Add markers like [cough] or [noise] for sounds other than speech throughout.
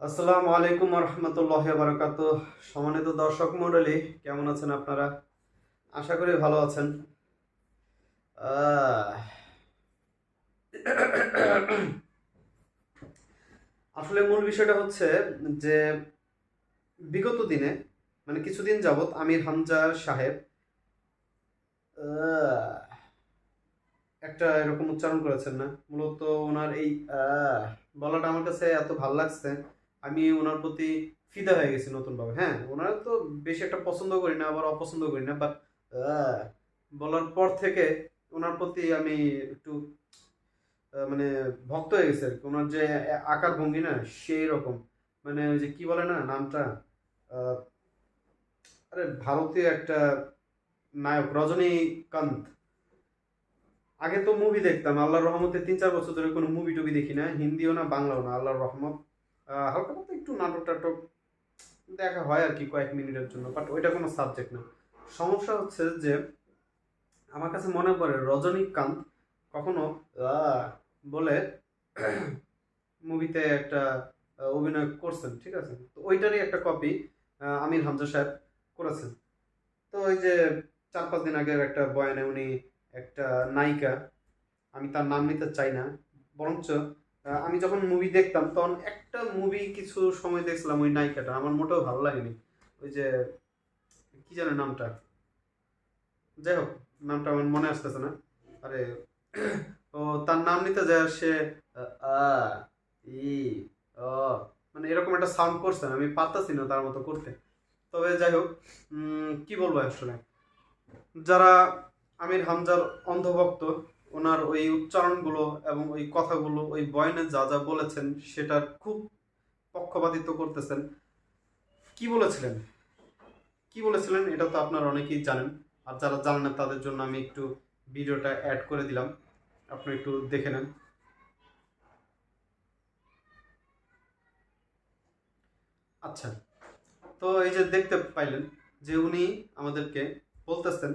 আসসালামু আলাইকুম রহমতুল্লাহ বারকাত সম্মানিত দর্শক মণ্ডলী কেমন আছেন আপনারা আশা করি ভালো আছেন আসলে মূল বিষয়টা হচ্ছে যে বিগত দিনে মানে কিছুদিন যাবত আমির হামজা সাহেব একটা এরকম উচ্চারণ করেছেন না। মূলত ওনার এই বলাটা আমার কাছে এত ভালো লাগছে, আমি ওনার প্রতি ফিদা হয়ে গেছি নতুনভাবে। হ্যাঁ ওনার তো বেশি একটা পছন্দ করি না, আবার অপছন্দ করি না বাট বলার পর থেকে ওনার প্রতি আমি একটু মানে ভক্ত হয়ে গেছে আর কি ওনার যে আকার ভঙ্গি না, সেই রকম। মানে ওই যে কি বলে না নামটা? আরে ভারতীয় একটা নায়ক, রজনীকান্ত। আগে তো মুভি দেখতাম, আল্লাহর রহমতে তিন চার বছর ধরে কোনো মুভি টুভি দেখি না, হিন্দিও না, বাংলাও না, আল্লাহর রহমত। হালকা পাতলা একটু নাটক টাটক দেখা হয় আর কি কয়েক মিনিটের জন্য বাট ওইটা কোনো সাবজেক্ট না। সমস্যা হচ্ছে যে, আমার কাছে মনে পড়ে রজনীকান্ত কখনো বলে [clears throat] মুভিতে একটা অভিনয় করছেন, ঠিক আছে? তো ওইটারই একটা কপি আমির হামজা সাহেব করেছেন। তো ওই যে চার পাঁচ দিন আগের একটা বয়ানে উনি একটা নায়িকা, আমি তার নাম নিতে চাই না। বরঞ্চ আমি যখন মুভি দেখতাম, তখন একটা মুভি কিছু সময় দেখছিলাম ওই নায়িকাটা। আমার মোটেও ভালো লাগেনি। ওই যে, কি জানে নামটা? যাই হোক, নামটা আমার মনে আসতেছে না। আরে, ও, তার নাম নিতে যায় সে আ ই, অ মানে এরকম একটা সাউন্ড করছে আমি পারতাছি না তার মতো করতে। তবে যাই হোক কি বলব আসলে? যারা আমির হামজার অন্ধভক্ত, ওনার ওই উচ্চারণগুলো এবং ওই কথাগুলো, ওই বয়নে যা যা বলেছেন, সেটার খুব পক্ষপাতিত্ব করতেছেন। কি বলেছিলেন? কি বলেছিলেন? এটা তো আপনারা অনেকেই জানেন। আর যারা জানেন না, তাদের জন্য আমি একটু ভিডিওটা অ্যাড করে দিলাম। আপনি একটু দেখে নেন। আচ্ছা। তো এই যে দেখতে পাইলেন যে উনি আমাদেরকে বলতেছেন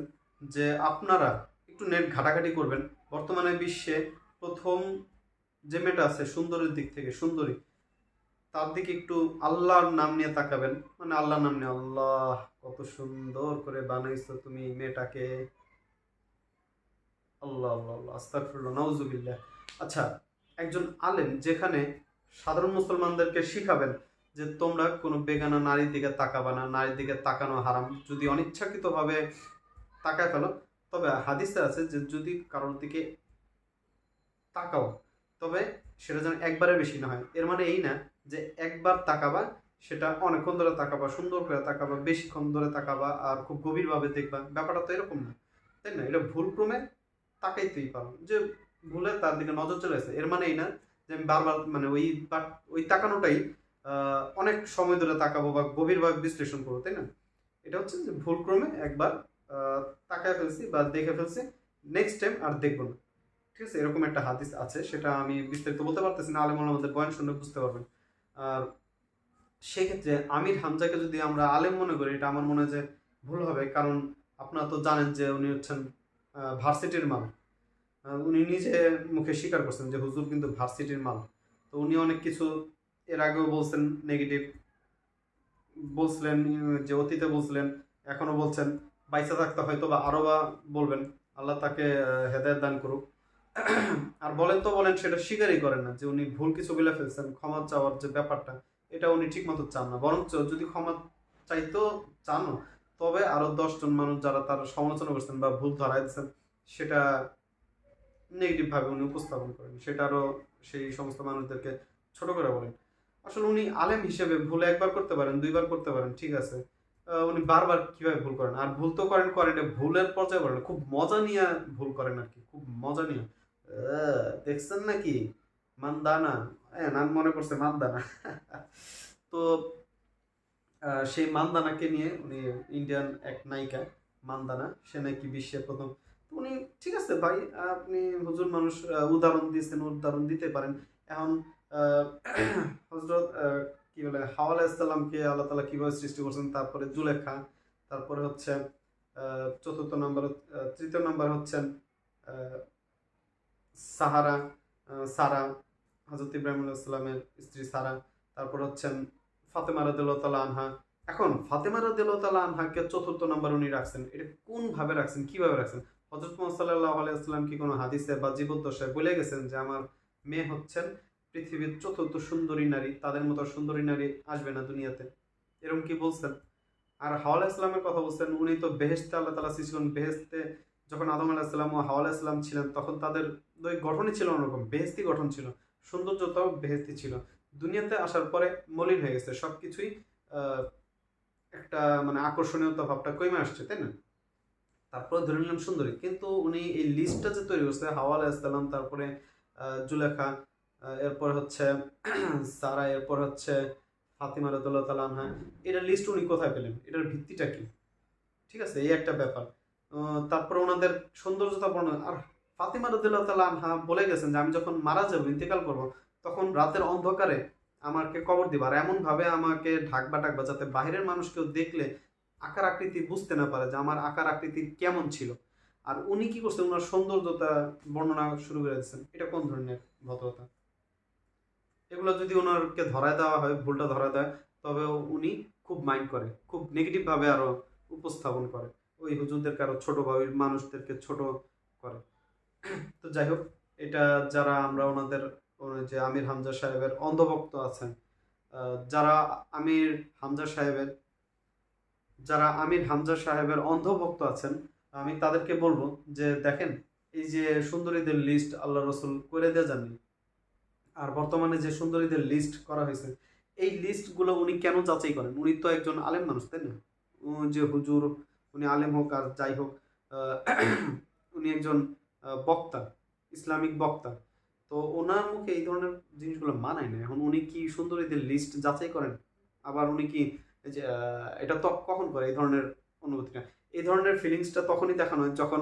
যে আপনারা একটু নেট ঘাটাঘাটি করবেন। বর্তমানে বিশ্বে প্রথম যে মেয়েটা আছে, সুন্দরের দিক থেকে, সুন্দরী, তার দিকে একটু আল্লাহর নাম নিয়ে তাকাবেন। মানে আল্লাহর নাম নিয়ে, আল্লাহ, কত সুন্দর করে বানাইছো তুমি মেয়েটাকে। আল্লাহ আল্লাহ আল্লাহ নাউজুবিল্লাহ। আচ্ছা একজন আলেম যেখানে সাধারণ মুসলমানদেরকে শিখাবেন যে তোমরা কোনো বেগানা নারীর দিকে তাকাবা না, নারীর দিকে তাকানো হারাম। যদি অনিচ্ছাকৃতভাবে তাকায় ফেলো। তবে হাদিসে আছে যে যদি কারোর দিকে তাকাও, তবে সেটা যেন একবারের বেশি না হয়। এর মানে এই না যে একবার তাকাবা, সেটা অনেকক্ষণ ধরে তাকাবা, সুন্দর করে তাকাবা, বেশিক্ষণ ধরে তাকাবা আর খুব গভীরভাবে দেখবা। ব্যাপারটা তো এরকম না, তাই না? এটা ভুলক্রমে তাকাইতেই পারো। যে ভুলে তার দিকে নজর চলে আসে এর মানে এই না যে আমি বারবার মানে ওই ওই তাকানোটাই অনেক সময় ধরে তাকাবো বা গভীরভাবে বিশ্লেষণ করব, তাই না? এটা হচ্ছে যে ভুলক্রমে একবার তাকায় ফেলছি বা দেখে ফেলছি। নেক্সট টাইম আর দেখব না। ঠিক আছে? এরকম একটা হাদিস আছে, সেটা আমি বিস্তারিত বলতে পারতেছি না, আলেম আমাদের বয়ান শুনে বুঝতে পারবেন। আর সেক্ষেত্রে আমির হামজাকে যদি আমরা আলেম মনে করি, এটা আমার মনে হয় যে ভুল হবে, কারণ আপনারা তো জানেন যে উনি হচ্ছেন ভার্সিটির মাল। উনি নিজে মুখে স্বীকার করছেন যে হুজুর কিন্তু ভার্সিটির মাল। তো উনি অনেক কিছু এর আগেও বলছেন নেগেটিভ বলছিলেন, যে অতীতে বলছিলেন, এখনও বলছেন। বাইসা থাকতে হয়তো বা আরও বা বলবেন, আল্লাহ তাকে হেদায়ত দান করুক। [clears throat] আর বলেন তো, বলেন, সেটা স্বীকারই করেন না যে উনি ভুল কিছু বলে ফেলছেন, ক্ষমা চাওয়ার যে ব্যাপারটা, এটা উনি ঠিক মতো চান না। বরঞ্চ যদি ক্ষমা চাইতো চানও, তবে আরও দশজন মানুষ যারা তার সমালোচনা করছেন বা ভুল ধরাই দিচ্ছেন সেটা নেগেটিভ ভাবে উনি উপস্থাপন করেন। সেটা আরও সেই সমস্ত মানুষদেরকে ছোট করে বলেন। আসলে উনি আলেম হিসেবে ভুল একবার করতে পারেন, দুইবার করতে পারেন, ঠিক আছে। উনি বারবার কীভাবে ভুল করেন? আর ভুল তো করেন করেন ভুলের পর্যায়ে করেন খুব মজা নিয়ে ভুল করেন আর কি, খুব মজা নিয়ে। দেখছেন নাকি? মানদানা হ্যাঁ নাম মনে করছে মানদানা। [laughs] তো সেই মানদানাকে নিয়ে উনি ইন্ডিয়ান এক নায়িকা, মানদানা, সে নাকি বিশ্বের প্রথম। উনি, ঠিক আছে ভাই, আপনি হুজুর মানুষ উদাহরণ দিয়েছেন, উদাহরণ দিতে পারেন। এখন হাওয়া ইসলামকে আল্লাহ তালা কীভাবে সৃষ্টি করছেন তারপরে জুলেখা, তারপরে হচ্ছে চতুর্থ নম্বর তৃতীয় নম্বর হচ্ছেন সাহারা সারা হজরত ইব্রাহিম আলাইসাল্লামের স্ত্রী সারা, তারপর হচ্ছেন ফাতেমা রাদিল্লাহ আনহা। এখন ফাতেমা রাদিল্লাহ আনহাকে চতুর্থ নম্বর উনি রাখছেন, এটা কোন ভাবে রাখছেন, কীভাবে রাখছেন? হজরত মোহাম্মদ সাল্লাহ আলাইসাল্লাম কি কোনো হাদিসে বা জীবদ্দশায় বলে গেছেন যে, আমার মেয়ে হচ্ছেন পৃথিবীর চতুর্থ সুন্দরী নারী, তাদের মতো সুন্দরী নারী আসবে না দুনিয়াতে। এরকম কি বলছেন? আর হাওয়ালা ইসলামের কথা বলছেন, উনি তো বেহেস্তে আল্লাহ তালা করেন। বেহেস্তে যখন আদম আলাহিসাল্লাম ও হাওয়ালা ইসলাম ছিলেন, তখন তাদের দুই গঠনই ছিল অন্যরকম। বেহেস্তি গঠন ছিল, সৌন্দর্যতাও বেহেস্তি ছিল। দুনিয়াতে আসার পরে মলিন হয়ে গেছে সব কিছুই একটা মানে আকর্ষণীয়তা, ভাবটা কমে আসছে, তাই না? তারপরে ধরে নিলাম সুন্দরী। কিন্তু উনি এই লিস্টটা যে তৈরি করছে হাওয়া আলাইসাল্লাম তারপরে জুলেখা এরপর হচ্ছে, [clears throat] সারা, এরপর হচ্ছে ফাতিমা রদুল্লাহ তালা আনহা। এটার লিস্ট উনি কোথায় পেলেন? এটার ভিত্তিটা কি? ঠিক আছে, এই একটা ব্যাপার। তারপর ওনাদের সৌন্দর্যতা বর্ণনা আর ফাতিমা রদুল্লাহ তালা আনহা বলে গেছেন যে, আমি যখন মারা যাব, ইন্তেকাল করব, তখন রাতের অন্ধকারে আমাকে কবর দিবা। আর এমন ভাবে আমাকে ঢাকবা ডাকবা যাতে বাইরের মানুষ কেউ দেখলে আকার আকৃতি বুঝতে না পারে যে, আমার আকার আকৃতি কেমন ছিল। আর উনি কি করছেন? ওনার সৌন্দর্যতা বর্ণনা শুরু করে দিচ্ছেন এটা কোন ধরনের ভদ্রতা? এগুলো যদি ওনারকে ধরায় দেওয়া হয়, ভুলটা ধরা দেয় তবে উনি খুব মাইন্ড করে, খুব নেগেটিভভাবে আরও উপস্থাপন করে। ওই হুজুরদেরকে আরও ছোটোভাবে মানুষদেরকে ছোট করে। তো যাই হোক, এটা যারা আমরা ওনাদের যে আমির হামজা সাহেবের অন্ধভক্ত আছেন যারা আমির হামজা সাহেবের, যারা আমির হামজা সাহেবের অন্ধভক্ত আছেন, আমি তাদেরকে বলব যে, দেখেন, এই যে সুন্দরীদের লিস্ট আল্লাহ রসুল করে দেওয়া যাননি আর বর্তমানে যে সুন্দরীদের লিস্ট করা হয়েছে, এই লিস্টগুলো উনি কেন যাচাই করেন? উনি তো একজন আলেম মানুষ, তাই না? যে হুজুর, উনি আলেম হোক আর যাই হোক উনি একজন বক্তা, ইসলামিক বক্তা। তো ওনার মুখে এই ধরনের জিনিসগুলো মানায় না। এখন উনি কি সুন্দরীদের লিস্ট যাচাই করেন? আবার উনি কি এটা তো কখন করে? এই ধরনের অনুভূতিটা এই ধরনের ফিলিংসটা তখনই দেখানো হয় যখন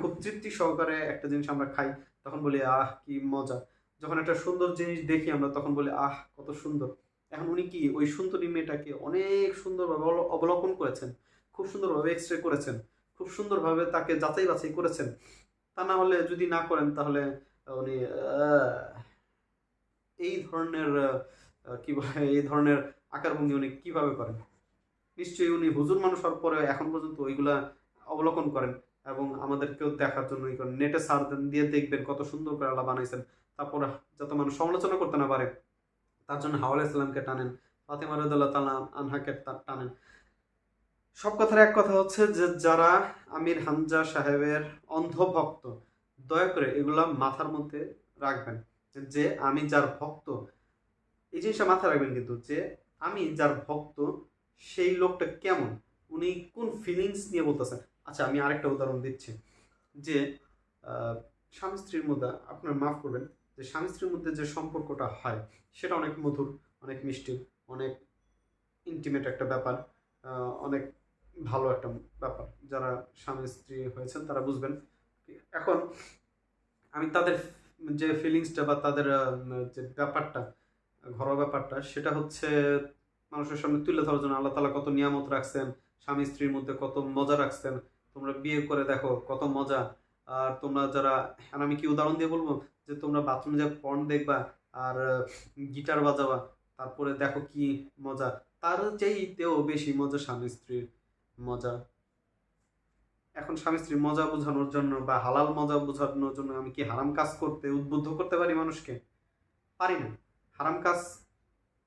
খুব তৃপ্তি সহকারে একটা জিনিস আমরা খাই, তখন বলি, আহ, কি মজা। যখন একটা সুন্দর জিনিস দেখি আমরা, তখন বলি, আহ, কত সুন্দর। এখন উনি কি, ওই সুন্দরী মেয়েটাকে অনেক সুন্দরভাবে অবল- অবলোকন করেছেন, খুব সুন্দরভাবে এক্স রে করেছেন, খুব সুন্দরভাবে তাকে যাচাই বাছাই করেছেন। তা না হলে যদি না করেন, তাহলে উনি এই ধরনের কি বলে, এই ধরনের আকারভঙ্গি উনি কীভাবে করেন? নিশ্চয়ই উনি হুজুর মানুষ হওয়ার পরে এখন পর্যন্ত ওইগুলা অবলোকন করেন। এবং আমাদেরকেও দেখার জন্য নেটে সার দিয়ে দেখবেন কত সুন্দর করে আল্লাহ বানাইছেন। তারপর যাতে মানুষ সমালোচনা করতে না পারে, তার জন্য হাওয়াল ইসলামকে টানেন, ফাতেমা রদুল্লাহ তালা আনহাকে টানেন। সব কথার এক কথা হচ্ছে যে, যারা আমির হামজা সাহেবের অন্ধভক্ত, দয়া করে এগুলা মাথার মধ্যে রাখবেন যে আমি যার ভক্ত, এই জিনিসটা মাথায় রাখবেন কিন্তু যে, আমি যার ভক্ত, সেই লোকটা কেমন? উনি কোন ফিলিংস নিয়ে বলতেছেন? আচ্ছা আমি আরেকটা উদাহরণ দিচ্ছি। যে স্বামী স্ত্রীর মধ্যে আপনার মাফ করবেন, যে স্বামী স্ত্রীর মধ্যে যে সম্পর্কটা হয়, সেটা অনেক মধুর, অনেক মিষ্টি, অনেক ইন্টিমেট একটা ব্যাপার অনেক ভালো একটা ব্যাপার। যারা স্বামী স্ত্রী হয়েছেন, তারা বুঝবেন। এখন আমি তাদের যে ফিলিংসটা বা তাদের যে ব্যাপারটা, ঘরোয়া ব্যাপারটা, সেটা হচ্ছে মানুষের সামনে তুলে ধরার জন্য আল্লাহ তালা কত নিয়ামত রাখছেন, স্বামী স্ত্রীর মধ্যে কত মজা রাখছেন তোমরা বিয়ে করে দেখো, কত মজা। আর তোমরা যারা আমি কি উদাহরণ দিয়ে বলব? যে তোমরা বাথরুমে যা পর্ন দেখবা আর গিটার বাজাবা, তারপরে দেখো কি মজা। তার চাইতেও বেশি মজা স্বামী স্ত্রীর মজা। এখন স্বামী স্ত্রীর মজা বোঝানোর জন্য বা হালাল মজা বোঝানোর জন্য আমি কি হারাম কাজ করতে, উদ্বুদ্ধ করতে পারি মানুষকে? পারি না। হারাম কাজ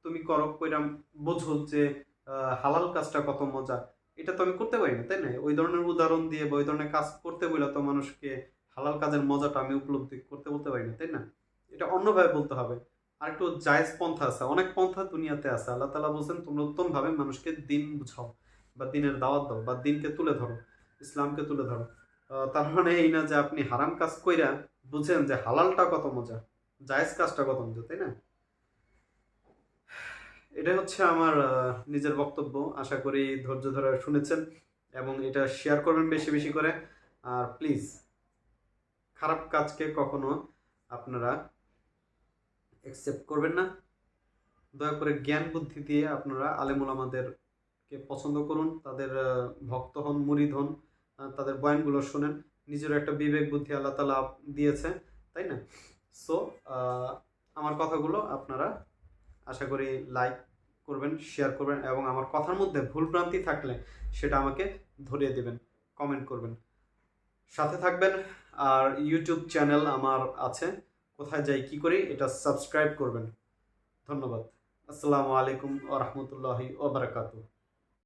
তুমি করো কইরাম বোঝো যে হালাল কাজটা কত মজা। এটা তো আমি করতে পারি না, তাই না? ওই ধরনের উদাহরণ দিয়ে বা ওই ধরনের কাজ করতে বলে তো মানুষকে হালাল কাজের মজাটা আমি উপলব্ধি করতে বলতে পারি না, তাই না? এটা অন্যভাবে বলতে হবে। আর একটু জায়েজ পন্থা আছে, অনেক পন্থা দুনিয়াতে আছে। আল্লাহ তালা বলছেন, তোমরা উত্তমভাবে মানুষকে দিন বুঝাও বা দিনের দাওয়াত দাও বা দিনকে তুলে ধরো, ইসলামকে তুলে ধরো। তার মানে এই না যে আপনি হারাম কাজ কইরা বুঝেন যে হালালটা কত মজা, জায়েজ কাজটা কত মজা, তাই না? এটা হচ্ছে আমার নিজের বক্তব্য। আশা করি ধৈর্য ধরে শুনেছেন এবং এটা শেয়ার করবেন বেশি বেশি করে। আর প্লিজ খারাপ কাজকে কখনো আপনারা অ্যাকসেপ্ট করবেন না। দয়া করে জ্ঞান বুদ্ধি দিয়ে আপনারা আলেমুল আমাদেরকে পছন্দ করুন। তাদের ভক্ত হন, মুরিদ হন তাদের বয়ানগুলো শোনেন। নিজের একটা বিবেক বুদ্ধি আল্লাহ তালা দিয়েছে, তাই না? সো আমার কথাগুলো আপনারা আশা করি লাইক করবেন শেয়ার করবেন এবং আমার কথার মধ্যে ভুলভ্রান্তি থাকলে সেটা আমাকে ধরিয়ে দেবেন কমেন্ট করবেন। সাথে থাকবেন আর ইউটিউব চ্যানেল আমার আছে, কোথায় যাই, কি করি এটা সাবস্ক্রাইব করবেন। ধন্যবাদ। আসসালামু আলাইকুম ও রহমতুল্লাহি